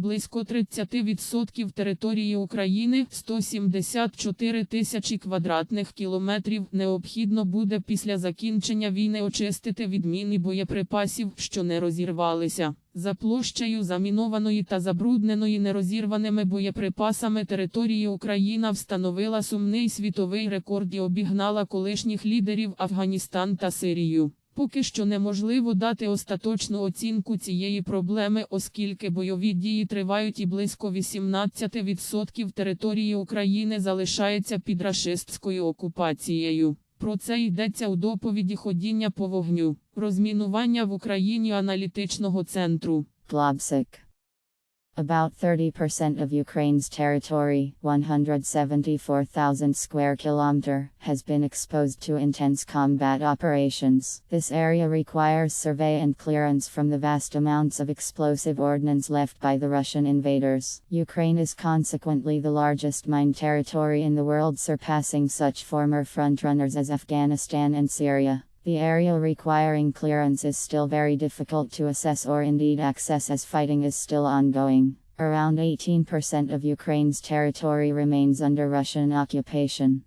Близько 30% території України 174 тисячі квадратних кілометрів необхідно буде після закінчення війни очистити від мін боєприпасів, що не розірвалися. За площею замінованої та забрудненої нерозірваними боєприпасами території Україна встановила сумний світовий рекорд і обігнала колишніх лідерів Афганістан та Сирію. Поки що неможливо дати остаточну оцінку цієї проблеми, оскільки бойові дії тривають і близько 18% території України залишається під рашистською окупацією. Про це йдеться у доповіді ходіння по вогню, розмінування в Україні аналітичного центру. Blobsik. About 30% of Ukraine's territory, 174,000 square kilometer, has been exposed to intense combat operations. This area requires survey and clearance from the vast amounts of explosive ordnance left by the Russian invaders. Ukraine is consequently the largest mined territory in the world, surpassing such former frontrunners as Afghanistan and Syria. The area requiring clearance is still very difficult to assess or indeed access as fighting is still ongoing. Around 18% of Ukraine's territory remains under Russian occupation.